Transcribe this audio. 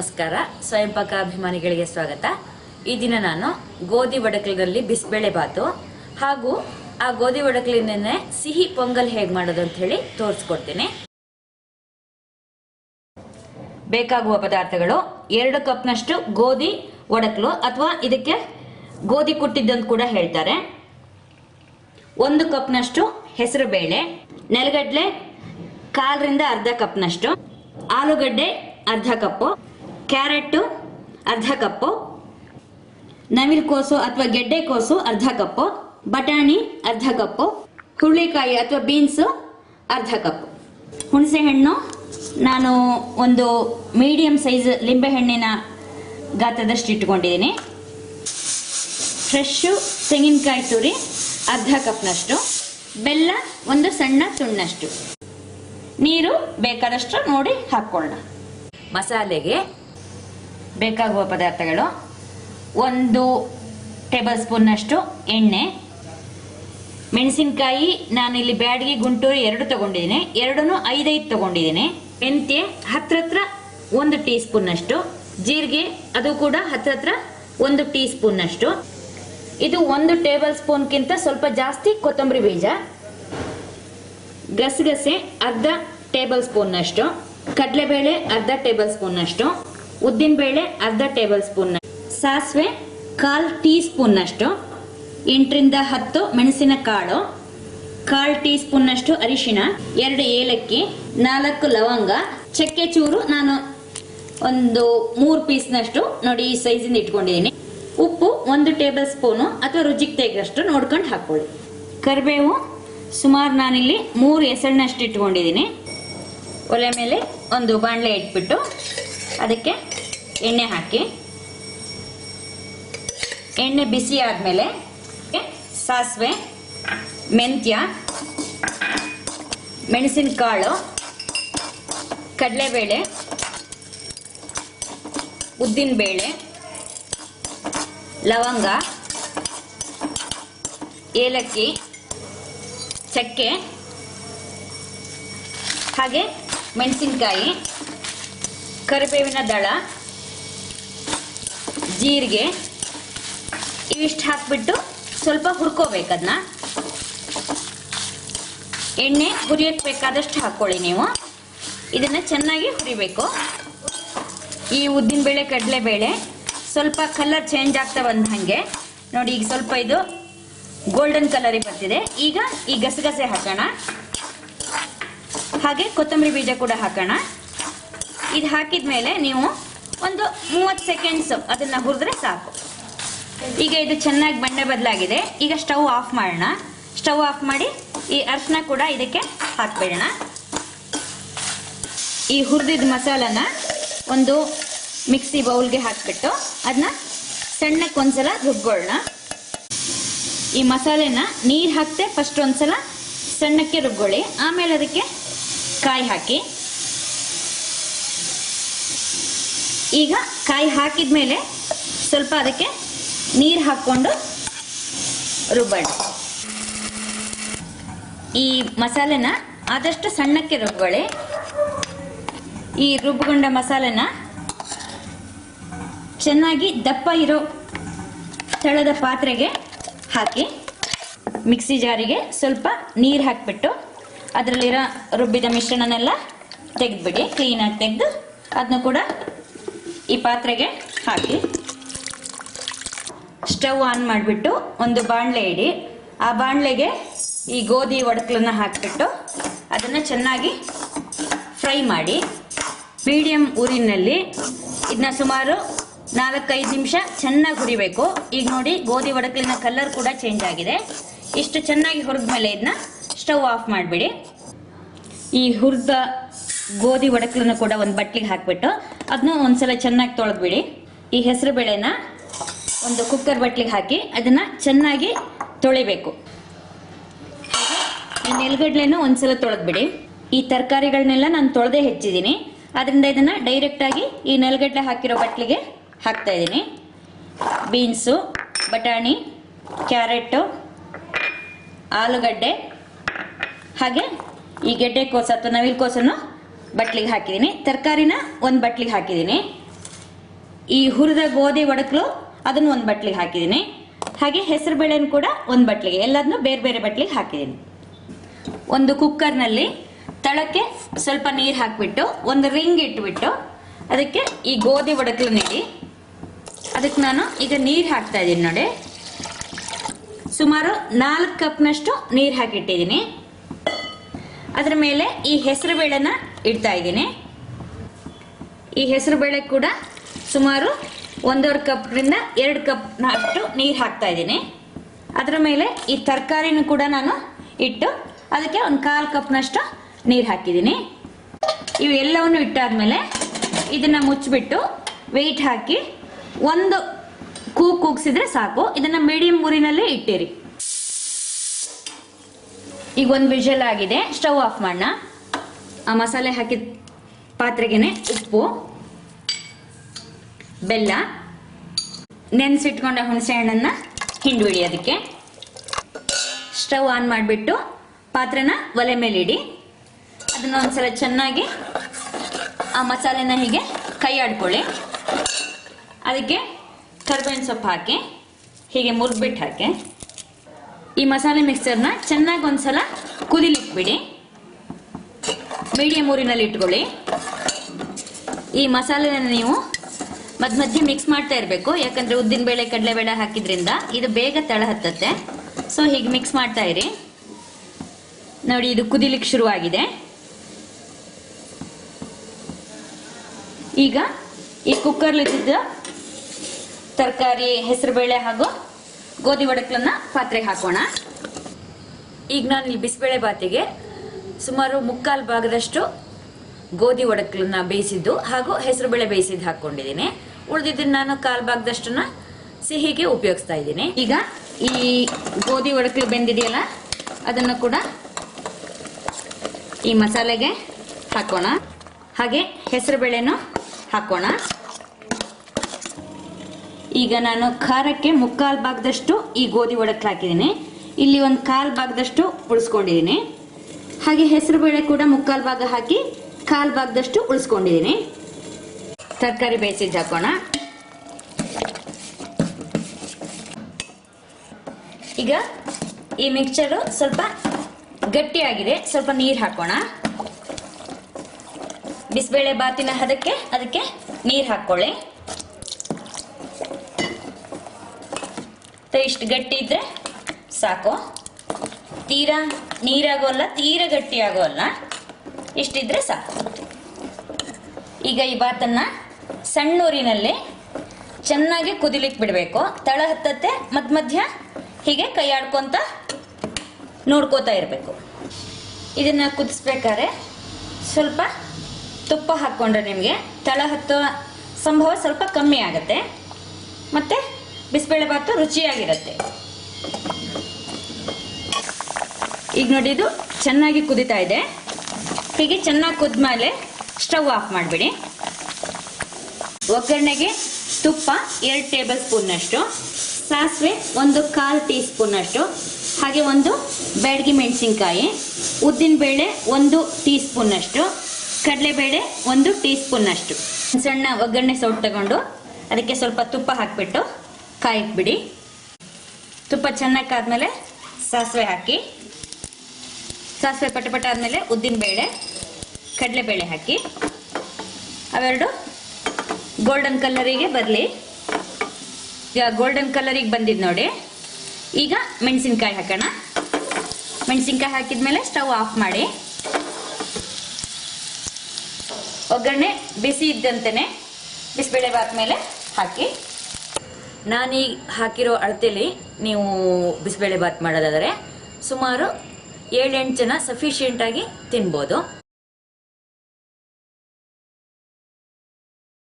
ನಮಸ್ಕಾರ. ಸ್ವಯಂ ಪಾಕ ಅಭಿಮಾನಿಗಳಿಗೆ ಸ್ವಾಗತ. ಈ ದಿನ ನಾನು ಗೋಧಿ ಒಡಕಲಿನಲ್ಲಿ ಬಿಸಿಬೇಳೆ ಬಾತು ಹಾಗೂ ಆ ಗೋಧಿ ಒಡಕಲಿನೇ ಸಿಹಿ ಪೊಂಗಲ್ ಹೇಗೆ ಮಾಡೋದು ಅಂತ ಹೇಳಿ ತೋರಿಸ್ಕೊಡ್ತೀನಿ. ಬೇಕಾಗುವ ಪದಾರ್ಥಗಳು ಎರಡು ಕಪ್ನಷ್ಟು ಗೋಧಿ ಒಡಕಲು ಅಥವಾ ಇದಕ್ಕೆ ಗೋಧಿ ಕುಟ್ಟಿದ್ದಂತ ಕೂಡ ಹೇಳ್ತಾರೆ. ಒಂದು ಕಪ್ನಷ್ಟು ಹೆಸರು ಬೇಳೆ ನೆಲಗಡ್ಲೆ, ಕಾಲರಿಂದ ಅರ್ಧ ಕಪ್ನಷ್ಟು, ಆಲೂಗಡ್ಡೆ ಅರ್ಧ ಕಪ್ಪು ಕ್ಯಾರೆಟ್ಟು ಅರ್ಧ ಕಪ್ಪು. ನವಿಲುಕೋಸು ಅಥವಾ ಗೆಡ್ಡೆ ಕೋಸು, ಅರ್ಧ ಕಪ್ಪು. ಬಟಾಣಿ, ಅರ್ಧ ಕಪ್ಪು. ಹುರುಳಿಕಾಯಿ ಅಥವಾ ಬೀನ್ಸು, ಅರ್ಧ ಕಪ್ಪು. ಹುಣಸೆಹಣ್ಣು, ನಾನು ಒಂದು ಮೀಡಿಯಂ ಸೈಜ್ ಲಿಂಬೆಹಣ್ಣಿನ ಗಾತ್ರದಷ್ಟು ಇಟ್ಕೊಂಡಿದ್ದೀನಿ ಫ್ರೆಶ್ಶು ತೆಂಗಿನಕಾಯಿ ತುರಿ, ಅರ್ಧ ಕಪ್ನಷ್ಟು. ಬೆಲ್ಲ, ಒಂದು ಸಣ್ಣ ತುಂಡಷ್ಟು. ನೀರು ಬೇಕಾದಷ್ಟು ನೋಡಿ ಹಾಕ್ಕೊಳ್ಳೋಣ. ಮಸಾಲೆಗೆ ಬೇಕಾಗುವ ಪದಾರ್ಥಗಳು ಒಂದು ಟೇಬಲ್ ಸ್ಪೂನ್ನಷ್ಟು ಎಣ್ಣೆ, ಮೆಣಸಿನಕಾಯಿ ನಾನಿಲ್ಲಿ ಬ್ಯಾಡಗಿ, ಗುಂಟೂರು ಎರಡು ತಗೊಂಡಿದ್ದೀನಿ. ಎರಡೂ ಐದೈದು ತಗೊಂಡಿದ್ದೀನಿ. ಮೆಂತ್ಯ ಹತ್ರ ಹತ್ರ ಒಂದು ಟೀ ಸ್ಪೂನ್ನಷ್ಟು ಜೀರಿಗೆ ಅದು ಕೂಡ ಹತ್ರ ಹತ್ರ ಒಂದು ಟೀ ಸ್ಪೂನ್ನಷ್ಟು ಇದು ಒಂದು ಟೇಬಲ್ ಸ್ಪೂನ್ಗಿಂತ ಸ್ವಲ್ಪ ಜಾಸ್ತಿ ಕೊತ್ತಂಬರಿ ಬೀಜ. ಗಸಗಸೆ ಅರ್ಧ ಟೇಬಲ್ ಸ್ಪೂನ್ನಷ್ಟು. ಕಡಲೆಬೇಳೆ ಅರ್ಧ ಟೇಬಲ್ ಸ್ಪೂನ್ನಷ್ಟು. ಉದ್ದಿನಬೇಳೆ ಅರ್ಧ ಟೇಬಲ್ ಸ್ಪೂನ್ ಸಾಸಿವೆ ಕಾಲ್ ಟೀ ಸ್ಪೂನ್ನಷ್ಟು ಎಂಟರಿಂದ ಹತ್ತು ಮೆಣಸಿನ ಕಾಳು ಕಾಲ್ ಟೀ ಸ್ಪೂನ್ನಷ್ಟು ಅರಿಶಿಣ. ಎರಡು ಏಲಕ್ಕಿ. ನಾಲ್ಕು ಲವಂಗ. ಚಕ್ಕೆ ಚೂರು ನಾನು ಒಂದು ಮೂರು ಪೀಸ್ನಷ್ಟು ನೋಡಿ ಈ ಸೈಜಿಂದ ಇಟ್ಕೊಂಡಿದ್ದೀನಿ. ಉಪ್ಪು ಒಂದು ಟೇಬಲ್ ಸ್ಪೂನು ಅಥವಾ ರುಚಿಗೆ ತೆಗೆದಷ್ಟು ನೋಡ್ಕೊಂಡು ಹಾಕ್ಕೊಳ್ಳಿ. ಕರಿಬೇವು ಸುಮಾರು ನಾನಿಲ್ಲಿ ಮೂರು ಹೆಸರನ್ನಷ್ಟು ಇಟ್ಕೊಂಡಿದ್ದೀನಿ. ಒಲೆ ಮೇಲೆ ಒಂದು ಬಾಣಲೆ ಇಟ್ಬಿಟ್ಟು ಅದಕ್ಕೆ ಎಣ್ಣೆ ಹಾಕಿ. ಎಣ್ಣೆ ಬಿಸಿ ಆದಮೇಲೆ ಸಾಸಿವೆ, ಮೆಂತ್ಯ, ಮೆಣಸಿನಕಾಳು, ಕಡಲೆಬೇಳೆ, ಉದ್ದಿನಬೇಳೆ, ಲವಂಗ, ಏಲಕ್ಕಿ, ಚಕ್ಕೆ, ಹಾಗೆ ಮೆಣಸಿನಕಾಯಿ. ಕರಿಬೇವಿನ ದಳ, ಜೀರಿಗೆ, ಇವಿಷ್ಟು ಹಾಕ್ಬಿಟ್ಟು ಸ್ವಲ್ಪ ಹುರ್ಕೋಬೇಕು ಅದನ್ನ ಎಣ್ಣೆ ಹುರಿಯಕ್ಕೆ ಬೇಕಾದಷ್ಟು ಹಾಕ್ಕೊಳ್ಳಿ ನೀವು. ಇದನ್ನ ಚೆನ್ನಾಗಿ ಹುರಿಬೇಕು. ಈ ಉದ್ದಿನ ಬೇಳೆ, ಕಡಲೆ ಬೇಳೆ ಸ್ವಲ್ಪ ಕಲರ್ ಚೇಂಜ್ ಆಗ್ತಾ ಬಂದ ಹಾಗೆ. ನೋಡಿ ಈಗ ಸ್ವಲ್ಪ ಇದು ಗೋಲ್ಡನ್ ಕಲರಿಗೆ ಬರ್ತಿದೆ. ಈಗ ಈ ಗಸಗಸೆ ಹಾಕೋಣ. ಹಾಗೆ ಕೊತ್ತಂಬರಿ ಬೀಜ ಕೂಡ ಹಾಕೋಣ. ಇದು ಹಾಕಿದ ಮೇಲೆ ನೀವು ಒಂದು ಮೂವತ್ತು ಸೆಕೆಂಡ್ಸ್ ಅದನ್ನು ಹುರಿದ್ರೆ ಸಾಕು. ಈಗ ಇದು ಚೆನ್ನಾಗಿ ಬಣ್ಣ ಬದಲಾಗಿದೆ. ಈಗ ಸ್ಟವ್ ಆಫ್ ಮಾಡೋಣ. ಸ್ಟವ್ ಆಫ್ ಮಾಡಿ ಈ ಅರ್ಶನ ಕೂಡ ಇದಕ್ಕೆ ಹಾಕ್ಬಿಡೋಣ. ಈ ಹುರಿದಿದ್ದ ಮಸಾಲನ ಒಂದು ಮಿಕ್ಸಿ ಬೌಲ್ಗೆ ಹಾಕ್ಬಿಟ್ಟು ಅದನ್ನ ಸಣ್ಣಕ್ಕೆ ಒಂದ್ಸಲ ರುಬ್ಬೋಣ. ಈ ಮಸಾಲೆನ ನೀರು ಹಾಕ್ತೆ ಫಸ್ಟ್ ಒಂದ್ಸಲ ಸಣ್ಣಕ್ಕೆ ರುಬ್ಕೊಳ್ಳಿ. ಆಮೇಲೆ ಅದಕ್ಕೆ ಕಾಯಿ ಹಾಕಿ. ಈಗ ಕಾಯಿ ಹಾಕಿದ ಮೇಲೆ ಸ್ವಲ್ಪ ಅದಕ್ಕೆ ನೀರು ಹಾಕ್ಕೊಂಡು ರುಬ್ಬೋಣ. ಈ ಮಸಾಲೆನ ಆದಷ್ಟು ಸಣ್ಣಕ್ಕೆ ರುಬ್ಕೊಳ್ಳಿ. ಈ ರುಬ್ಬಿಕೊಂಡ ಮಸಾಲೆನ ಚೆನ್ನಾಗಿ ದಪ್ಪ ಇರೋ ತಳದ ಪಾತ್ರೆಗೆ ಹಾಕಿ ಮಿಕ್ಸಿ ಜಾರಿಗೆ ಸ್ವಲ್ಪ ನೀರು ಹಾಕಿಬಿಟ್ಟು ಅದರಲ್ಲಿರೋ ರುಬ್ಬಿದ ಮಿಶ್ರಣನೆಲ್ಲ ತೆಗೆದ್ಬಿಡಿ ಕ್ಲೀನಾಗಿ ತೆಗೆದು ಅದನ್ನ ಕೂಡ ಈ ಪಾತ್ರೆಗೆ ಹಾಕಿ. ಸ್ಟವ್ ಆನ್ ಮಾಡಿಬಿಟ್ಟು ಒಂದು ಬಾಣಲೆ ಇಡಿ. ಆ ಬಾಣಲೆಗೆ ಈ ಗೋಧಿ ಒಡಕಲನ್ನ ಹಾಕಿಬಿಟ್ಟು ಅದನ್ನು ಚೆನ್ನಾಗಿ ಫ್ರೈ ಮಾಡಿ. ಮೀಡಿಯಂ ಊರಿನಲ್ಲಿ ಇದನ್ನ ಸುಮಾರು ನಾಲ್ಕೈದು ನಿಮಿಷ ಚೆನ್ನಾಗಿ ಹುರಿಬೇಕು. ಈಗ ನೋಡಿ ಗೋಧಿ ಒಡಕಲಿನ ಕಲರ್ ಕೂಡ ಚೇಂಜ್ ಆಗಿದೆ. ಇಷ್ಟು ಚೆನ್ನಾಗಿ ಹುರಿದ್ಮೇಲೆ ಇದನ್ನ ಸ್ಟವ್ ಆಫ್ ಮಾಡಿಬಿಡಿ. ಈ ಹುರಿದ ಗೋಧಿ ಒಡಕಲನ್ನು ಕೂಡ ಒಂದು ಬಟ್ಲಿಗೆ ಹಾಕ್ಬಿಟ್ಟು ಅದನ್ನ ಒಂದ್ಸಲ ಚೆನ್ನಾಗಿ ತೊಳೆದ್ಬಿಡಿ. ಈ ಹೆಸರು ಬೇಳೆನ ಒಂದು ಕುಕ್ಕರ್ ಬಟ್ಲಿಗೆ ಹಾಕಿ ಅದನ್ನ ಚೆನ್ನಾಗಿ ತೊಳಿಬೇಕು. ಈ ನೆಲಗಡ್ಲೆನೂ ಒಂದ್ಸಲ ತೊಳೆದ್ಬಿಡಿ. ಈ ತರಕಾರಿಗಳನ್ನೆಲ್ಲ ನಾನು ತೊಳೆದೇ ಹೆಚ್ಚಿದ್ದೀನಿ ಅದರಿಂದ ಇದನ್ನ ಡೈರೆಕ್ಟ್ ಆಗಿ ಈ ನೆಲಗಡ್ಲೆ ಹಾಕಿರೋ ಬಟ್ಲಿಗೆ ಹಾಕ್ತಾ ಇದ್ದೀನಿ ಬೀನ್ಸು, ಬಟಾಣಿ, ಕ್ಯಾರೆಟು, ಆಲೂಗಡ್ಡೆ ಹಾಗೆ ಈ ಗೆಡ್ಡೆ ಕೋಸು ಅಥವಾ ನವಿಲು ಕೋಸನ್ನು ಬಟ್ಲಿಗೆ ಹಾಕಿದ್ದೀನಿ ತರಕಾರಿನ ಒಂದು ಬಟ್ಲಿಗೆ ಹಾಕಿದ್ದೀನಿ ಈ ಹುರಿದ ಗೋಧಿ ಒಡಕಲು ಅದನ್ನು ಒಂದು ಬಟ್ಲಿಗೆ ಹಾಕಿದ್ದೀನಿ ಹಾಗೆ ಹೆಸರು ಬೇಳೆನ ಕೂಡ ಒಂದು ಬಟ್ಲಿಗೆ. ಎಲ್ಲದನ್ನು ಬೇರೆ ಬೇರೆ ಬಟ್ಲಿಗೆ ಹಾಕಿದ್ದೀನಿ ಒಂದು ಕುಕ್ಕರ್ನಲ್ಲಿ ತಳಕ್ಕೆ ಸ್ವಲ್ಪ ನೀರು ಹಾಕಿಬಿಟ್ಟು, ಒಂದು ರಿಂಗ್ ಇಟ್ಬಿಟ್ಟು ಅದಕ್ಕೆ ಈ ಗೋಧಿ ಒಡಕಲು ನೀಡಿ ಅದಕ್ಕೆ ನಾನು ಈಗ ನೀರು ಹಾಕ್ತಾ ಇದ್ದೀನಿ ನೋಡಿ. ಸುಮಾರು ನಾಲ್ಕು ಕಪ್ನಷ್ಟು ನೀರು ಹಾಕಿಟ್ಟಿದ್ದೀನಿ. ಅದರ ಮೇಲೆ ಈ ಹೆಸರು ಬೇಳೆನ ಇಡ್ತಾ ಇದ್ದೀನಿ. ಈ ಹೆಸರು ಬೇಳೆ ಕೂಡ ಸುಮಾರು ಒಂದೂವರೆ ಕಪ್ನಿಂದ ಎರಡು ಕಪ್ನಷ್ಟು ನೀರು ಹಾಕ್ತಾ ಇದ್ದೀನಿ. ಅದರ ಮೇಲೆ ಈ ತರಕಾರಿನೂ ಕೂಡ ನಾನು ಇಟ್ಟು ಅದಕ್ಕೆ ಒಂದು ಕಾಲು ಕಪ್ನಷ್ಟು ನೀರು ಹಾಕಿದ್ದೀನಿ. ಇವೆಲ್ಲವನ್ನು ಇಟ್ಟಾದ್ಮೇಲೆ ಇದನ್ನು ಮುಚ್ಚಿಬಿಟ್ಟು ವೆಯ್ಟ್ ಹಾಕಿ ಒಂದು ಕೂ ಕೂಗ್ಸಿದ್ರೆ ಸಾಕು. ಇದನ್ನು ಮೀಡಿಯಂ ಊರಿನಲ್ಲೇ ಇಟ್ಟಿರಿ. ಈಗ ಒಂದು ವಿಷಲ್ ಆಗಿದೆ. ಸ್ಟವ್ ಆಫ್ ಮಾಡೋಣ ಆ ಮಸಾಲೆ ಹಾಕಿದ ಪಾತ್ರೆಗೆನೆ ಉಪ್ಪು, ಬೆಲ್ಲ, ನೆನೆಸಿಟ್ಕೊಂಡ ಹುಣಸೆ ಹಣ್ಣನ್ನ ಹಿಂಡ್ಬಿಡಿ ಅದಕ್ಕೆ ಸ್ಟವ್ ಆನ್ ಮಾಡಿಬಿಟ್ಟು ಪಾತ್ರೆನ ಒಲೆ ಮೇಲೆ ಇಡಿ. ಅದನ್ನ ಒಂದ್ಸಲ ಚೆನ್ನಾಗಿ ಆ ಮಸಾಲೆನ ಹೀಗೆ ಕೈ ಆಡ್ಕೊಳ್ಳಿ. ಅದಕ್ಕೆ ಕರ್ಬೇವಿನ ಸೊಪ್ಪು ಹಾಕಿ, ಹೀಗೆ ಮುರಿದ್ಬಿಟ್ಟು ಹಾಕಿ. ಈ ಮಸಾಲೆ ಮಿಕ್ಸರ್ನ ಚೆನ್ನಾಗಿ ಒಂದ್ಸಲ ಕುದಿಲಿಕ್ಬಿಡಿ. ಮೀಡಿಯಂ ಊರಿನಲ್ಲಿ ಇಟ್ಕೊಳ್ಳಿ. ಈ ಮಸಾಲೆನ ನೀವು ಮಧ್ಯ ಮಧ್ಯೆ ಮಿಕ್ಸ್ ಮಾಡ್ತಾ ಇರಬೇಕು. ಯಾಕಂದ್ರೆ ಉದ್ದಿನ ಬೇಳೆ ಹಾಕಿದ್ರಿಂದ ಇದು ಬೇಗ ತಳ ಹತ್ತತ್ತೆ ಸೊ ಹೀಗೆ ಮಿಕ್ಸ್ ಮಾಡ್ತಾ ಇರಿ. ನೋಡಿ, ಇದು ಕುದಿಲಿಕ್ಕೆ ಶುರುವಾಗಿದೆ. ಈಗ ಈ ಕುಕ್ಕರ್ಲಿದ್ದ ತರಕಾರಿ ಹೆಸರುಬೇಳೆ ಹಾಗೂ ಗೋಧಿ ಒಡಕ್ಲನ್ನ ಪಾತ್ರೆಗೆ ಹಾಕೋಣ. ಈಗ ನಾನು ಈ ಬಿಸಿಬೇಳೆ ಬಾತಿಗೆ ಸುಮಾರು ಮುಕ್ಕಾಲು ಭಾಗದಷ್ಟು ಗೋಧಿ ಒಡಕ್ಲನ್ನ ಬೇಯಿಸಿದ್ದು ಹಾಗೂ ಹೆಸರುಬೇಳೆ ಬೇಯಿಸಿದ್ದು ಹಾಕೊಂಡಿದ್ದೀನಿ ಉಳಿದಿದ್ದನ್ನ ನಾನು ಕಾಲು ಭಾಗದಷ್ಟನ್ನ ಸಿಹಿಗೆ ಉಪಯೋಗಿಸ್ತಾ ಇದ್ದೀನಿ. ಈಗ ಈ ಗೋಧಿ ಒಡಕಲು ಬೆಂದಿದೆಯಲ್ಲ, ಅದನ್ನು ಕೂಡ ಈ ಮಸಾಲೆಗೆ ಹಾಕೋಣ. ಹಾಗೆ ಹೆಸರುಬೇಳೆನೂ ಹಾಕೋಣ. ಈಗ ನಾನು ಖಾರಕ್ಕೆ ಮುಕ್ಕಾಲು ಭಾಗದಷ್ಟು ಈ ಗೋಧಿ ಒಡಕ್ಲು ಹಾಕಿದ್ದೀನಿ. ಇಲ್ಲಿ ಒಂದು ಕಾಲು ಭಾಗದಷ್ಟು ಉಳಿಸ್ಕೊಂಡಿದ್ದೀನಿ. ಹಾಗೆ ಹೆಸರು ಬೇಳೆ ಕೂಡ ಮುಕ್ಕಾಲು ಭಾಗ ಹಾಕಿ ಕಾಲು ಭಾಗದಷ್ಟು ಉಳಿಸ್ಕೊಂಡಿದ್ದೀನಿ. ತರಕಾರಿ ಬೇಯಿಸಿದ್ದು ಹಾಕೋಣ ಈಗ ಈ ಮಿಕ್ಸರು ಸ್ವಲ್ಪ ಗಟ್ಟಿಯಾಗಿದೆ. ಸ್ವಲ್ಪ ನೀರು ಹಾಕೋಣ. ಬಿಸಿಬೇಳೆ ಬಾತಿನ ಹದಕ್ಕೆ ಅದಕ್ಕೆ ನೀರು ಹಾಕ್ಕೊಳ್ಳಿ ಇಷ್ಟು ಗಟ್ಟಿ ಇದ್ರೆ ಸಾಕು. ತೀರಾ ನೀರಾಗೋಲ್ಲ ತೀರ ಗಟ್ಟಿ ಆಗೋಲ್ಲ ಇಷ್ಟಿದ್ರೆ ಸಾಕು. ಈಗ ಈ ಬಾತನ್ನ ಸಣ್ಣೂರಿನಲ್ಲಿ ಚೆನ್ನಾಗಿ ಕುದಿಲಿಕ್ಕೆ ಬಿಡಬೇಕು. ತಳ ಹತ್ತತ್ತೆ ಮಧ್ಯ ಮಧ್ಯ ಹೀಗೆ ಕೈ ನೋಡ್ಕೋತಾ ಇರಬೇಕು. ಇದನ್ನ ಕುದಿಸ್ಬೇಕಾದ್ರೆ ಸ್ವಲ್ಪ ತುಪ್ಪ ಹಾಕ್ಕೊಂಡ್ರೆ ನಿಮಗೆ ತಳ ಹತ್ತೋ ಸಂಭವ ಸ್ವಲ್ಪ ಕಮ್ಮಿ ಆಗುತ್ತೆ. ಮತ್ತೆ ಬಿಸಿಬೇಳೆ ಭಾತು ರುಚಿಯಾಗಿರುತ್ತೆ. ಈಗ ನೋಡಿ ಇದು ಚೆನ್ನಾಗಿ ಕುದಿತಾ ಇದೆ. ಹೀಗೆ ಚೆನ್ನಾಗಿ ಕುದ್ಮೇಲೆ ಸ್ಟವ್ ಆಫ್ ಮಾಡಿಬಿಡಿ. ಒಗ್ಗರಣೆಗೆ ತುಪ್ಪ ಎರಡು ಟೇಬಲ್ ಸ್ಪೂನ್ನಷ್ಟು ಸಾಸಿವೆ ಒಂದು ಕಾಲು ಟೀ ಸ್ಪೂನ್ನಷ್ಟು ಹಾಗೆ ಒಂದು ಬ್ಯಾಡಗಿ ಮೆಣಸಿನ್ಕಾಯಿ ಉದ್ದಿನಬೇಳೆ ಒಂದು ಟೀ ಸ್ಪೂನ್ನಷ್ಟು ಕಡಲೆಬೇಳೆ ಒಂದು ಟೀ ಸ್ಪೂನ್ನಷ್ಟು ಸಣ್ಣ ಒಗ್ಗರಣೆ ಸೌಟ್ ತಗೊಂಡು ಅದಕ್ಕೆ ಸ್ವಲ್ಪ ತುಪ್ಪ ಹಾಕಿಬಿಟ್ಟು ಕಾಯಕ್ಬಿಡಿ ತುಪ್ಪ ಚೆನ್ನಾಗಿ ಕಾದ್ಮೇಲೆ ಸಾಸಿವೆ ಹಾಕಿ. ಸಾಸಿವೆ ಪಟಪಟ ಆದಮೇಲೆ ಉದ್ದಿನಬೇಳೆ ಕಡಲೆಬೇಳೆ ಹಾಕಿ, ಅವೆರಡು ಗೋಲ್ಡನ್ ಕಲರಿಗೆ ಬರಲಿ. ಈಗ ಗೋಲ್ಡನ್ ಕಲರಿಗೆ ಬಂದಿದ್ದು ನೋಡಿ. ಈಗ ಮೆಣಸಿನ್ಕಾಯಿ ಹಾಕೋಣ. ಮೆಣಸಿನ್ಕಾಯಿ ಹಾಕಿದ್ಮೇಲೆ ಸ್ಟವ್ ಆಫ್ ಮಾಡಿ. ಒಗ್ಗರಣೆ ಬಿಸಿ ಇದ್ದಂತೆಯೇ ಬಿಸಿಬೇಳೆ ಬಾತ್ ಮೇಲೆ ಹಾಕಿ. ನಾನೀಗ ಹಾಕಿರೋ ಅಳತೆಯಲ್ಲಿ ನೀವು ಬಿಸಿಬೇಳೆ ಬಾತ್ ಮಾಡೋದಾದರೆ ಸುಮಾರು ಏಳೆಂಟು ಜನ ಸಫಿಷಿಯೆಂಟಾಗಿ ತಿನ್ಬೋದು.